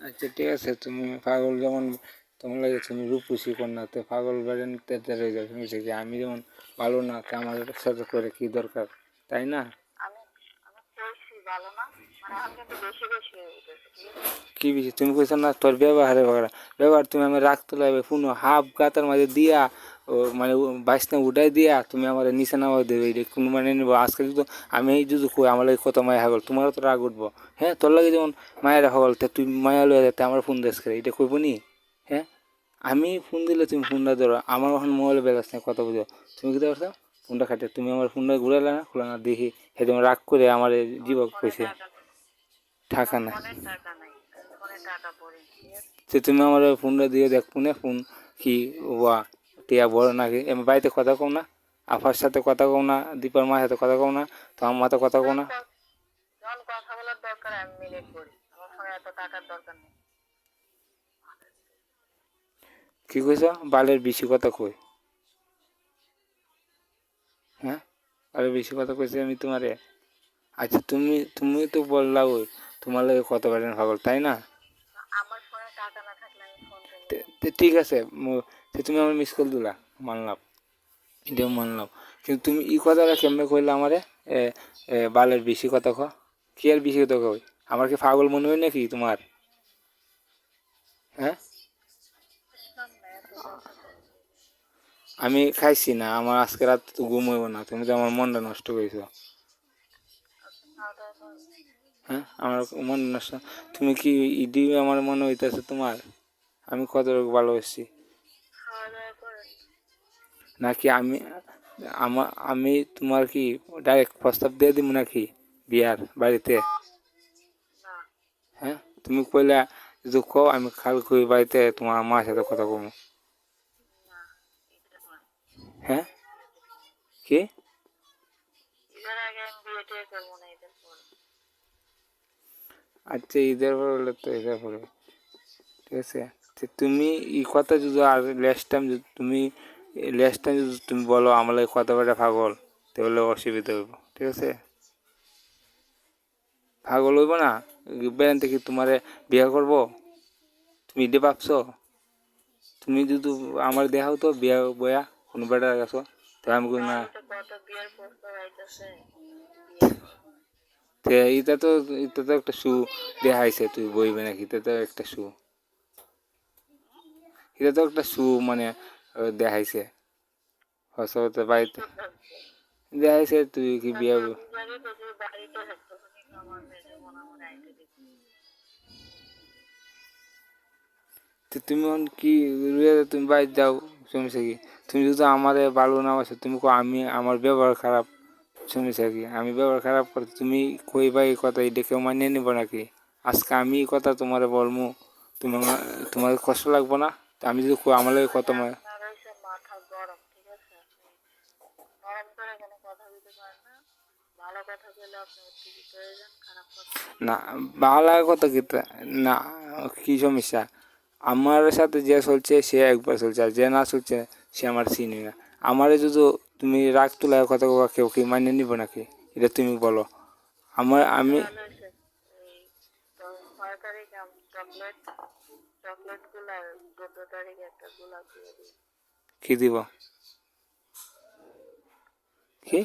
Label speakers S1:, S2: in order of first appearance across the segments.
S1: আচ্ছা ঠিক আছে তুমি পাগল যেমন তোমার লাগে তুমি রূপসী কন্যা তো পাগল বেড়েন তেতে রয়ে যাবে। শুনেছি কি আমি যেমন ভালো না তো আমার সাথে করে কি দরকার? তাই না?
S2: মানে হয়ে
S1: কি বেশি? তুমি কইছো না তোর ব্যবহারে বাগড়া ব্যবহার তুমি আমি রাখতে লাগবে শুনো হাফ গাতার মাঝে দিয়া মানে বাইসনা উঠাই দিয়া তুমি আমার নিচে নামা দেবে এটা কোনো মানে নেব। আজকে যদি আমি এই যদি কই আমার লাগে কত মায়া হাগল তোমারও তো রাগ উঠবো। হ্যাঁ তোর লাগে যেমন মায়ের হাগল তা তুই মায়া লয়ে যেতে আমার ফোন দেশ করে এটা কইব নি? হ্যাঁ আমি ফোন দিলে তুমি ফোনটা ধরো আমার এখন মোবাইলে ব্যালেন্স নেই কথা বুঝো। তুমি কি করছ ফোনটা খাটে তুমি আমার ফোনটা ঘুরালে না খোলা না দেখি। সে যেমন রাগ করে আমার জীবক কইছে। টাকা না তুমি আমার ফোনটা দিয়ে দেখব না ফোন কি ওয়া টিয়া বড় নাকি? এমন বাড়িতে কথা কও না আফার সাথে কথা কও না দীপার মায়ের সাথে কথা কও না তো আমার মাথা কথা কও না।
S2: যখন কথা বলার দরকার আমি মিলে করি। আমার ফোনে এত টাকার দরকার নেই।
S1: কি কইছ? বালের বেশি কথা কই। হ্যাঁ? বালের বেশি কথা কইছি আমি তোমারে। আচ্ছা তুমি তুমি তো বললা ওই তোমার লাগে কত পারেন পাগল তাই না
S2: আমার ফোনে টাকা না থাকলে আমি ফোন করি
S1: তে- তে ঠিক আছে তুমি আমার মিস কল দিলা, মানলাম। এটাও মানলাম। কিন্তু তুমি ই কথাটা কেমনে কইলে আমারে? বালের বেশি কথা ক। কি আর বেশি কথা কই আমার কি পাগল মনে হয় নাকি তোমার? হ্যাঁ? আমি খাইছি না, আমার আজকে রাত ঘুম হইব না, তুমি তো আমার মনটা নষ্ট করেছ। হ্যাঁ? আমার মন নষ্ট তুমি কি ইডি আমার মনে হইতেছে তোমার? আমি কত ভালোবাসি নাকি আমি আমার আমি তোমার কি ডাইরেক্ট প্রস্তাব দিয়ে দিব নাকি বিয়ার বাড়িতে? হ্যাঁ? তুমি কইলা কও, আমি খাল কই বাড়িতে তোমার মার সাথে কথা কমু। হ্যাঁ? কি
S2: ঈদের আগে আমি বিয়ে টিয়ে করব না ঈদের পরে
S1: আচ্ছা ঈদের পর হলে তো ঈদের পরে। ঠিক আছে? তুমি এই কথা যদি আর লাস্ট টাইম যদি তুমি লাস্ট টাইম যদি তুমি বলো আমার লাগে কথা বলে পাগল, তাহলে অসুবিধা হইব। ঠিক আছে? পাগল হইব না? বেড়ান থেকে তোমারে বিয়ে করব? তুমি এটা ভাবছ? তুমি যদি আমার দেখাও তো বিয়া বয়া, কোনো বেটার গেছো তো আমি না
S2: তো
S1: এটা তো এটা তো একটা শু দেখাইছে, তুই বইবে নাকি? এটা তো একটা শু। এটা তো একটা শু মানে দেখাইছে। হসতে বাড়িতে দেখাইছে, তুই কি বিয়ে
S2: বাড়িতে
S1: তুমি এখন কি তুমি বাইরে যাও শুনেছে কি? তুমি যদি আমার ভালো না বাসো, তুমি আমি, আমার ব্যবহার খারাপ। শুনেছে কি। আমি ব্যবহার খারাপ করে তুমি কই বা এই কথা এটা কেউ মানিয়ে নিব নাকি? আজকে আমি এই কথা তোমারে বলমু তুমি আমার- তোমার কষ্ট লাগবো না? আমি যদি আমার লাগে কত
S2: না। ভালো কথা
S1: কি না কি সমস্যা? আমার সাথে যে চলছে সে একবার চলছে আর যে না চলছে সে আমার চিনি না। আমারে যদি তুমি রাগ তোলার কথা কবা কেউ কি? মানিয়ে নিব নাকি? এটা তুমি বলো। আমার আমি কি দিব? কি?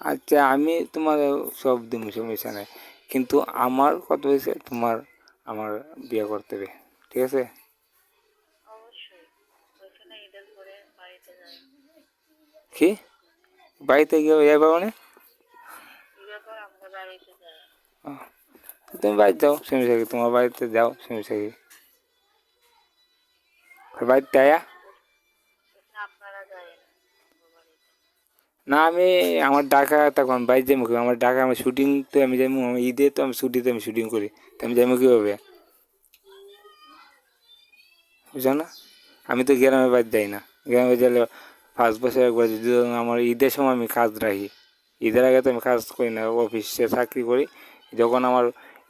S1: আচ্ছা আমি তোমার সব দিব সমস্যা নেই কিন্তু আমার কথা হয়েছে? তোমার আমার বিয়ে করতে হবে ঠিক আছে? কি? বাড়িতে গিয়ে যাবে মানে
S2: ঈদের পর আমরা বাড়িতে যাই
S1: আহ, তুমি বাড়িতে যাও সমস্যা কি তোমার বাড়িতে যাও সমস্যা কি আর বাড়িতে আয়া?
S2: এখানে আপনারা যাই বাড়িতে
S1: না আমি আমার ঢাকা তখন বাইরে যাব কি? আমার ঢাকা আমার শুটিং তো আমি যাব আমার ঈদে তো আমি ছুটিতে আমি শুটিং করি। তো আমি যাব কীভাবে? বুঝো না? আমি তো গ্রামে বাড়ি যাই না। গ্রামে গেলে পাঁচ বছর একবার যদি আমার ঈদের সময় আমি কাজ রাখি। ঈদের আগে তো আমি কাজ করি না, অফিসে চাকরি করি। যখন আমার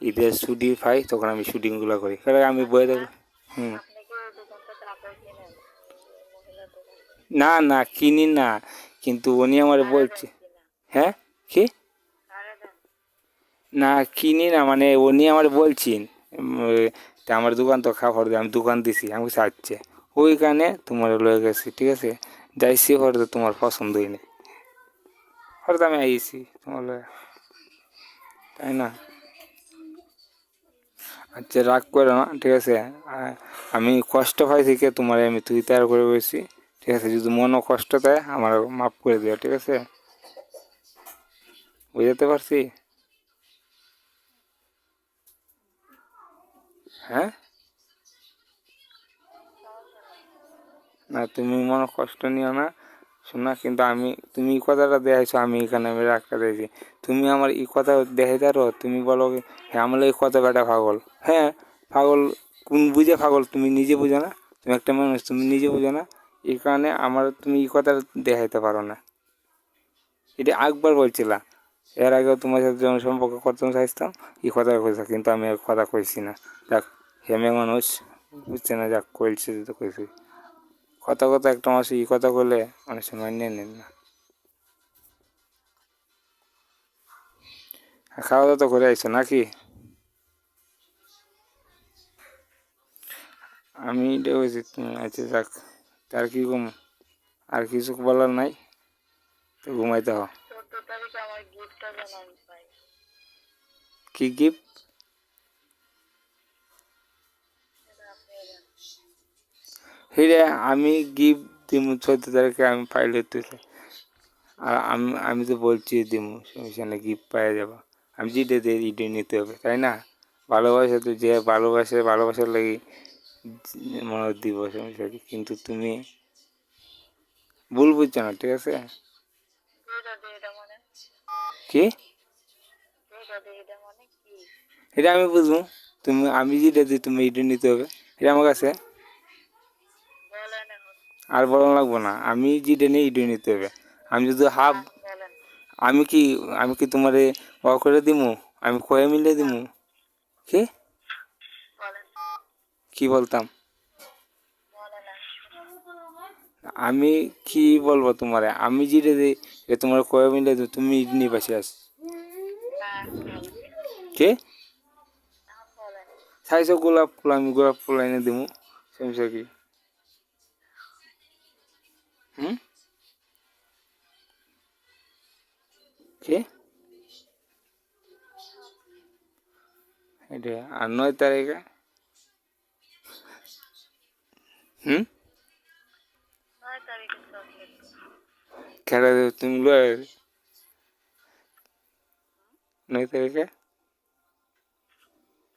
S1: ঈদের ছুটি পাই, তখন আমি শুটিংগুলো করি। কারণ আমি বয়ে থাকি হুম। না না, কিনি না। কিন্তু উনি আমার বলছে হ্যাঁ? কি? না, কিনি না মানে উনি আমার বলছেন তা আমার দোকান তো খাবার দিয়ে, আমি দোকান দিছি আমি চাচ্ছে ওইখানে তোমার লয়ে গেছি, ঠিক আছে? যাইছি হয়তো তোমার পছন্দ হয়নি। হয়তো আমি আইছি, তোমার তাই না? আচ্ছা রাগ করো না, ঠিক আছে? আমি কষ্ট পাই থেকে তোমার আমি তুই তার করে বসছি ঠিক আছে? যদি মনও কষ্ট দেয় আমার মাফ করে দিও, ঠিক আছে? বুঝাতে পারছি? হ্যাঁ? না, তুমি মনে কষ্ট নিও না। শোনা, কিন্তু আমি, তুমি এই কথাটা দেখাইছো, আমি এখানে আমি রাখতে দিয়েছি। তুমি আমার এই কথা দেখাই তারো তুমি বলো হ্যাঁ আমার এই কথা বেটা পাগল। হ্যাঁ পাগল কোন বুঝে পাগল? তুমি নিজে বুঝো না? তুমি একটা মানুষ, তুমি নিজে বুঝো না? এই কারণে আমার তুমি এই কথা দেখাইতে পারো না। এটা একবার বলছিলা। এর আগেও তোমার সাথে যখন সম্পর্ক করতাম, চাইতাম, এই কথা কইছা, কিন্তু আমি আর কথা কইছি না। যাক, হেমে মানুষ, বুঝছে না, যাক, কইছে তো কইছি। কথা কথা একটা মানুষ এই কথা বলে অনেক সময় নিয়ে নেন না। খাওয়া দাওয়া তো করে আইছো নাকি? আমি এটা বলছি আচ্ছা যাক তার কি ঘুম? আর কিছু বলার নাই তো ঘুমাইতে
S2: পাই
S1: কি গিফট হিরে আমি গিফট দিব চোদ্দ তারিখে আমি পাইলে তুই আর আমি আমি তো বলছি দিব সেখানে গিফট পাওয়া যাব। আমি যেটা দিই এটাই নিতে হবে, তাই না? ভালোবাসা তো যে ভালোবাসে, ভালোবাসার লাগি মনে দিব সমস্যা কিন্তু তুমি ভুল বুঝছ না, ঠিক আছে? কি?
S2: এটা
S1: আমি বুঝব। তুমি, আমি যেটা দিই তুমি এটা নিতে হবে। এটা আমার কাছে। আর বলা লাগবো না। আমি যেটা নিই এটা নিতে হবে। আমি যদি হাফ আমি কি আমি কি তোমারে অ করে দিমু? আমি কয়ে মিলে দিমু? কি? কি বলতাম? আমি কি বলব তোমারে? আমি যেটা দিই তোমার কয়ে মিলে তুমি নিয়ে পাশে আস কে? চাইছো গোলাপ ফুল, আমি গোলাপ ফুল এনে দিমু। সমস্যা কি? হুম? কে? এটা আর নয় তারিখে? হুম? খেলা তুমি নয় তারিখে?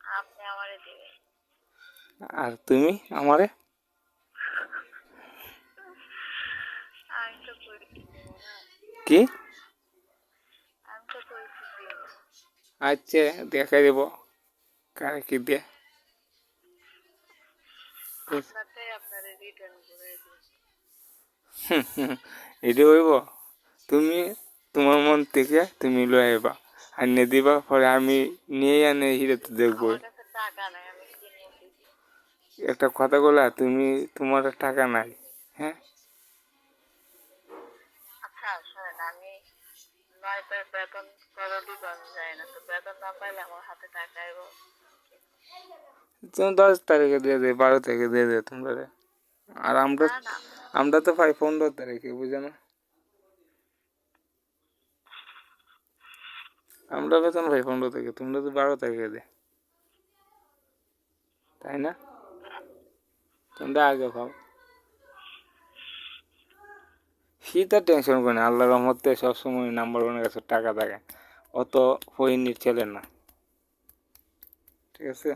S2: আপনি
S1: আর তুমি আমারে
S2: আমি তো পরীক্ষা দেবো না
S1: কি? আচ্ছা দেখা দেবো। কারে কি দিয়ে? এটা হইব। তুমি তোমার মন থেকে তুমি লয়ে আইবা। আর নিয়ে দিবা পরে আমি নিয়ে আনে হিরে তো দেখব। একটা কথা বলা তুমি তোমার টাকা নাই হ্যাঁ?
S2: বেতন জানি না। তো বেতন না পাইলে আমার হাতে টাকা আইব
S1: তুমি দশ তারিখে দিয়ে দে বারো তারিখে দিয়ে দে তোমরা আর আমরা আমরা তো পাই পনেরো তারিখে বুঝে না। আমরা বেতন পাই পনেরো তারিখে তোমরা তো বারো তারিখে দে। তাই না? তোমরা আগে পাও। শীতের টেনশন করে না আল্লাহ রহমতে সবসময় নাম্বার ওয়ানের কাছে টাকা থাকে। অত হইনির ছেলে না। ঠিক আছে?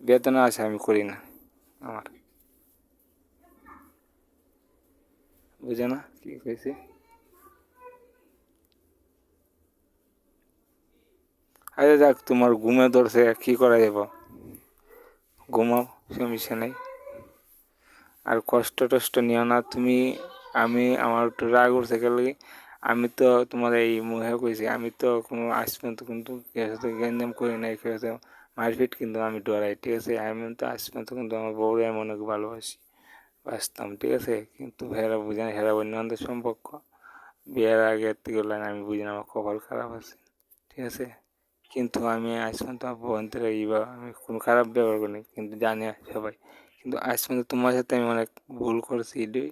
S1: বেতন আছে, আমি করি না, আমার। বুঝে না কি কইছি? আরে যাক, তোমার ঘুমে ধরছে, কি করা যাব? ঘুমাও, সমস্যা নেই। আর কষ্ট টষ্ট নিও না। তুমি, আমি, আমার একটু রাগ উঠছে গেলে আমি তো তোমার এই মুহে কইছি, আমি তো কোনো আজ পর্যন্ত কিন্তু জ্ঞানজাম করি নাই কেউ মারপিট কিন্তু আমি ডরাই, ঠিক আছে? আমি তো আজ পর্যন্ত কিন্তু আমার বউরে আমি অনেক ভালোবাসি বাসতাম ঠিক আছে? কিন্তু হেরা বুঝে না হেরা অন্য সম্পর্ক। বিয়ের আগে থেকে আমি বুঝি না, আমার কপাল খারাপ আছে, ঠিক আছে? কিন্তু আমি আজ পর্যন্ত আমার বোনদের এইবার আমি কোনো খারাপ ব্যবহার করিনি, কিন্তু জানি সবাই। কিন্তু আজ পর্যন্ত তোমার সাথে আমি অনেক ভুল করেছি এটাই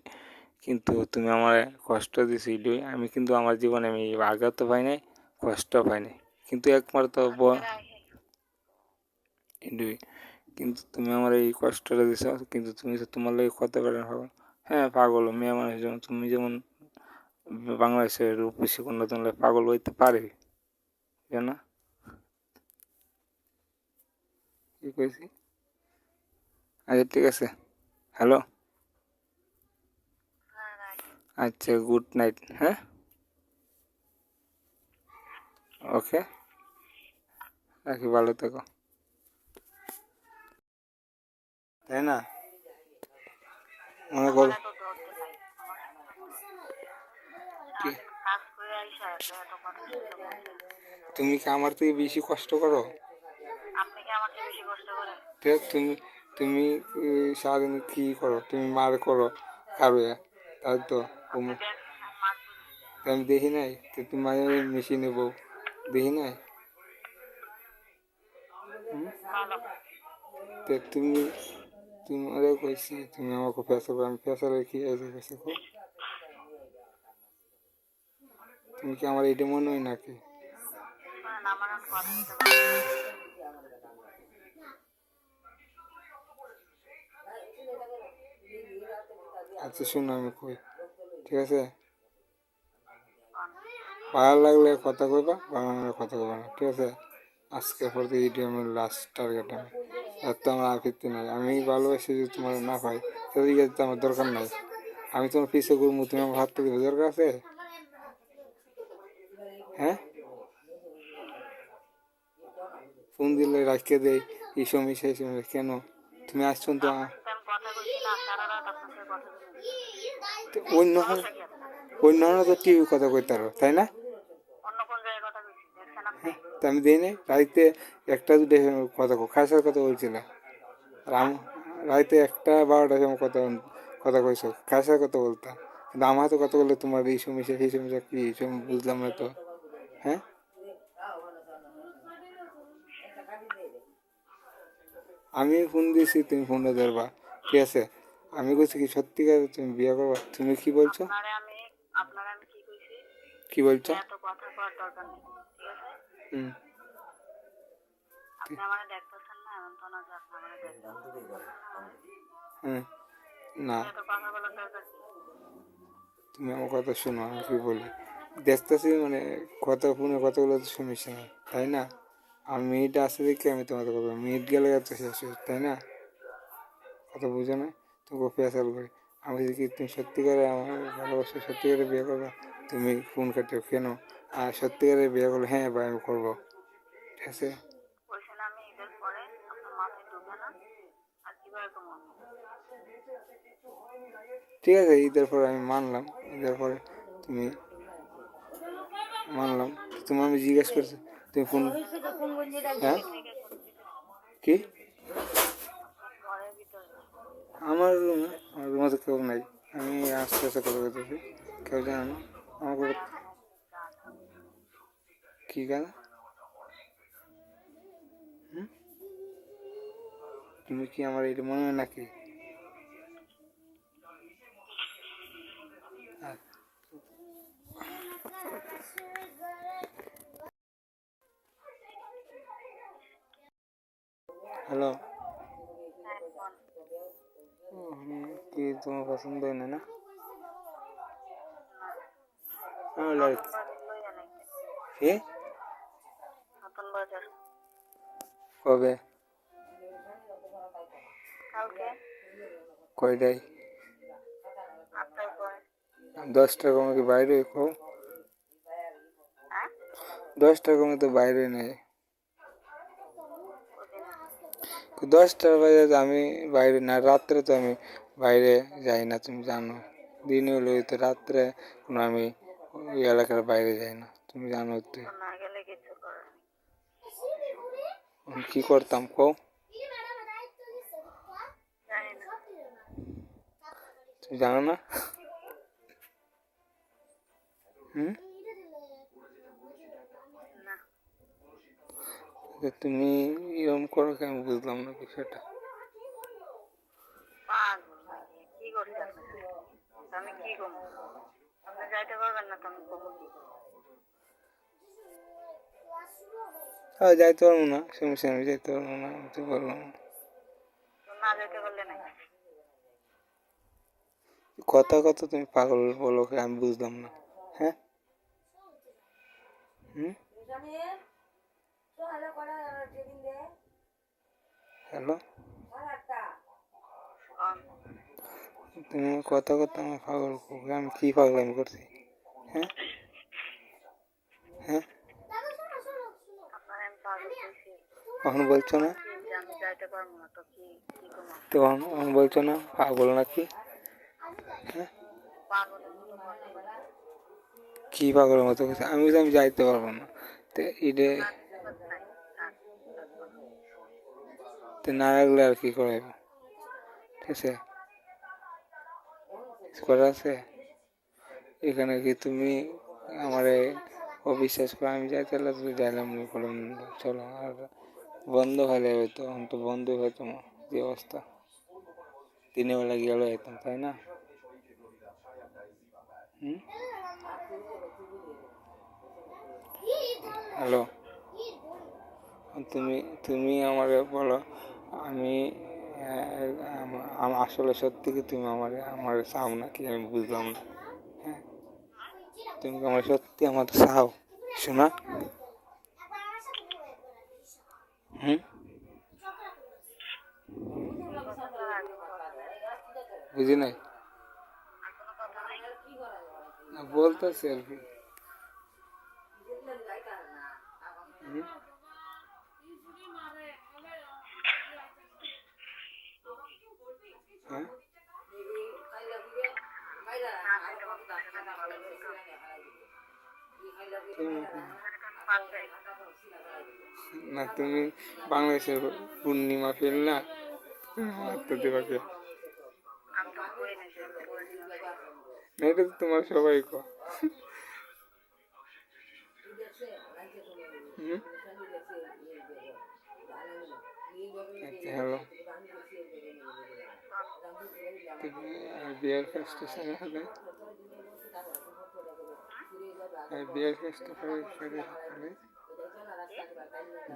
S1: কিন্তু তুমি আমার কষ্ট দিয়েছি এটাই আমি কিন্তু আমার জীবনে আমি আঘাত তো পাই নাই কষ্ট পাই নাই। কিন্তু একমাত্র এটাই কিন্তু তুমি আমার এই কষ্টটা দিছো কিন্তু তুমি তো তোমার লাগে কত পারেন পাগল। হ্যাঁ পাগল মেয়ে মানুষ যেমন তুমি যেমন বাংলাদেশের রূপসী কন্যা তোমার পাগল হইতে পারে জানো? কি কইছি? আচ্ছা ঠিক আছে। হ্যালো
S2: হ্যাঁ
S1: আচ্ছা গুড নাইট হ্যাঁ? ওকে রাখি ভালো থেকো। তাই না? মনে করো। তুমি কি আমার থেকে বেশি কষ্ট করো?
S2: আপনি কি আমাকে বেশি কষ্ট করেন?
S1: ঠিক তুমি তুমি সারাদিন কি করো? তুমি মার করো খাবে তাই তো আমি দেখি নাই? তো তুমি মেশিনে বউ দেখি নাই? তো তুমি তুমি আরে কইছি, তুমি আমাকে ফেসা আমি ফেসালে কি আছে ফেসা কো তুমি কি আমার এটা মনে হয় নাকি? আচ্ছা শুনো আমি কই, ঠিক আছে? ভালো লাগলে কথা কইবা, ভালো লাগলে কথা কইবা না, ঠিক আছে? আজকে পর থেকে আমার লাস্ট টার্গেট আমি। আর তো আমার ফিরতে নাই। আমি ভালোবাসি যদি তোমার না পাই, তাহলে ঠিক তো আমার দরকার নাই। আমি তোমার পিছিয়ে ঘুরবো, তুমি আমার হাত থেকে দরকার আছে? হ্যাঁ? ফোন দিলে রাখিয়ে দেয় এই সময় সেই সময়। কেন? তুমি আসছো তো আ-
S2: আমি কথা বলছি না সারা রাত আপনার সাথে কথা বলছি
S1: তো অন্য অন্য তো টিভি কথা কইতে পারো তাই না?
S2: দেখছেন আপনি
S1: আমি দিই নাই, রাইতে একটা দুটো কথা খাসার কথা বলছিল। আর আম, রাইতে একটা বারোটার সময় কথা কথা কইছো খাসার কথা বলতাম। কিন্তু আমার তো কথা বললে তোমার এই সমস্যা সেই সমস্যা কি, এই সময় বুঝলাম না তো। হ্যাঁ? আমি ফোন দিয়েছি, তুমি ফোনটা ধরবা, ঠিক আছে? আমি কইছি কি সত্যি সত্যিকার তুমি বিয়ে করবা? তুমি কি বলছো?
S2: আপনারে আমি আপনারে আমি কি কইছি?
S1: কি বলছো?
S2: এত কথা দরকার নেই ঠিক আছে?
S1: হুম।
S2: আপনি দেখতেছেন না এমন তো না যে আপনি দেখতেছেন
S1: হুম না।
S2: এত কথা বলার দরকার
S1: তুমি আমার কথা শোনো আমি কি বলি? দেখতেছি মানে কথা ফোনে কথাগুলো তো শুনিস না তাই না? আর মেয়েটা আসে দেখে আমি তোমাদের কথা মেয়েট গেলে এত শেষ তাই না? কথা বুঝো না? তোকে ফেসাল করি। আমি যদি তুমি সত্যিকারে আমার ভালোবাসো সত্যিকারে বিয়ে করব তুমি ফোন কাটিও কেন? আর সত্যিকারে বিয়ে করলে হ্যাঁ ভাই আমি করব। ঠিক আছে? ঠিক আছে ঈদের পরে আমি মানলাম। ঈদের পরে তুমি মানলাম। তুমি আমি জিজ্ঞেস করছি তুমি ফোন হ্যাঁ? কি? আমার রুমে আমার রুমে তো কেউ নাই। আমি আস্তে আস্তে কথা বলতেছি। কেউ জানে না। আমার করে কি কেন তুমি কি আমার এটা মনে হয় নাকি? হ্যালো।
S2: হ্যাঁ কোন
S1: কি তোমার পছন্দ হয় না না? কবে?
S2: পরে।
S1: দশটার কমে কি বাইরে? কো
S2: হ্যাঁ?
S1: দশটার কমে তো বাইরে নেই। দশটার বাজে তো আমি বাইরে না রাত্রে তো আমি বাইরে যাই না তুমি জানো দিনে হলে তো রাত্রে কোনো আমি ওই এলাকার বাইরে যাই না তুমি জানো তো
S2: তো না গেলে কিছু করার নেই
S1: আমি কি করতাম কও
S2: জানি না
S1: তুমি জানো না হুম তো তুমি এরকম করো বুঝলাম বিষয়টা।
S2: কি আমি পারবেন না করব
S1: হ্যাঁ যাইতে পারব না। সমস্যা আমি যাইতে পারব না আমি তো বললাম
S2: না
S1: কথা কথা তুমি পাগল বলো আমি বুঝলাম না। হ্যাঁ? হুম? হ্যালো তুমি কথা কথা আমার পাগল আমি কি পাগলামি করছি? হ্যাঁ? হ্যাঁ? কখন বলছো না?
S2: কি আমি যাইতে পারব না তো কি কি করব?
S1: তো কখন কখন বলছো না পাগল নাকি? হ্যাঁ? কি পাগলের মতো আমি আমি যাইতে পারব না। তো এটা তো না রাখলে আর কি করাইব ঠিক আছে? আছে? এখানে কি তুমি আমারে অবিশ্বাস করে আমি যাই, তাহলে তো যাইলাম করলাম চলো, আর বন্ধ হয়ে যাবে তো, এখন তো বন্ধ হয়ে তোমার যে অবস্থা? দিনের বেলা গেলে যেতাম তাই না? হ্যালো তুমি তুমি আমারে বলো আমি আসলে সত্যি কি তুমি আমার আমার চাও নাকি? আমি বুঝলাম না। হ্যাঁ। তুমি আমার সত্যি আমার চাও? শোনা। হুম। বুঝি নাই?
S2: আর
S1: কি। হুম? হ্যাঁ? তুমি- না তুমি বাংলাদেশের পূর্ণিমা ফেল না? আত্মা দেবাকে।
S2: তো
S1: না, এটা তো তোমার সবাই কো। হুম? আচ্ছা হ্যালো। আর বিয়ের কাজটা সেরে ফেলে আর বিয়ের কাজটা করে সেরে ফেলে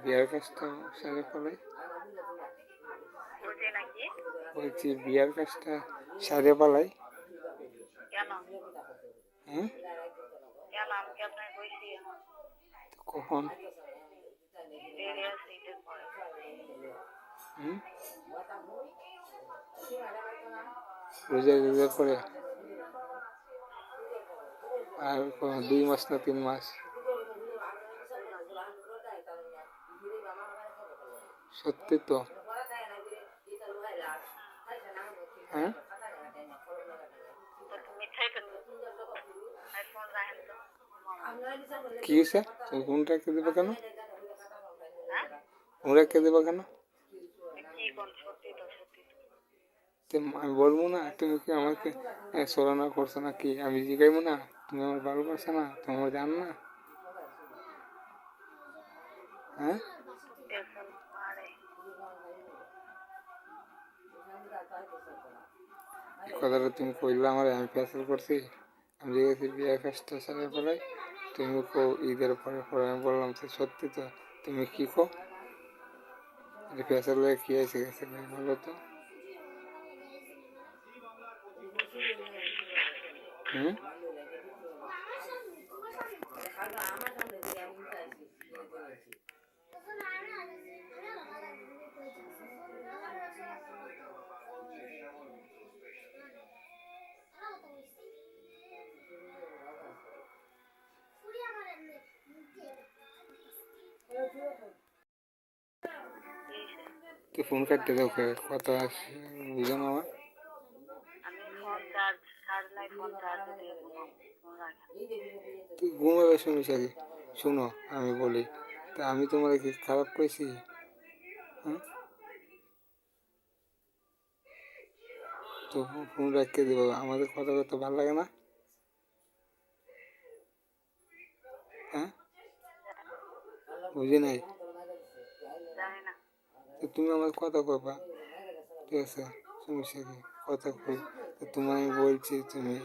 S1: বিয়ের কাজটা সেরে ফেলে বলছি বিয়ের কাজটা সারে
S2: কেন?
S1: হ্যাঁ? কখন? হুম? রোজা রোজা করে। আর দুই মাস না তিন মাস। সত্যি তো। হ্যাঁ? কি হয়েছে? তুমি রেখে দেবে কেন? ফোন রেখে দেবে কেন
S2: কি কোন সত্যি তো সত্যি তো
S1: তো আমি বলব না, তুমি কি আমাকে সরানা করছ না কি? আমি জিগাইবো না? তুমি আমার ভালোবাসো না? তুমি আমার জান না? হ্যাঁ? কথাটা তুমি কইলে আমার, আমি ফেসল করছি। আমি গেছি বিয়ে কাজটা সারা পরে, তুমি কো, ঈদের পরে পরে আমি বললাম, তো সত্যি তো, তুমি কি কো? ফেসল কি আছে গেছে বলো তো। ফোন কাটতে দাও কথা বুঝো এসো মিশালি শুনো, আমি বলি। তা আমি তোমার কি খারাপ কইছি? হ্যাঁ তো ফোন রাখতে দেবো আমাদের কথা কথা ভালো লাগে না? হ্যাঁ? বুঝি নাই? তো তুমি আমার কথা কবা ঠিক আছে সমস্যা কি কথা কই। তোমায় বলছি তুমি,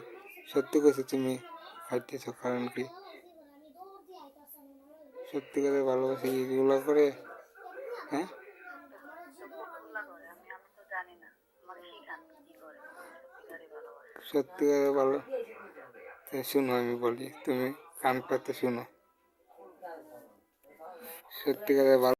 S1: সত্যি কইছো তুমি হাঁটতেছো কারণ কি? সত্যি করে ভালোবাসি এগুলো করে? হ্যাঁ?
S2: সত্যি করে
S1: ভালো শুনো আমি বলি, তুমি কান পাতে শুনো। সত্যি করে ভালো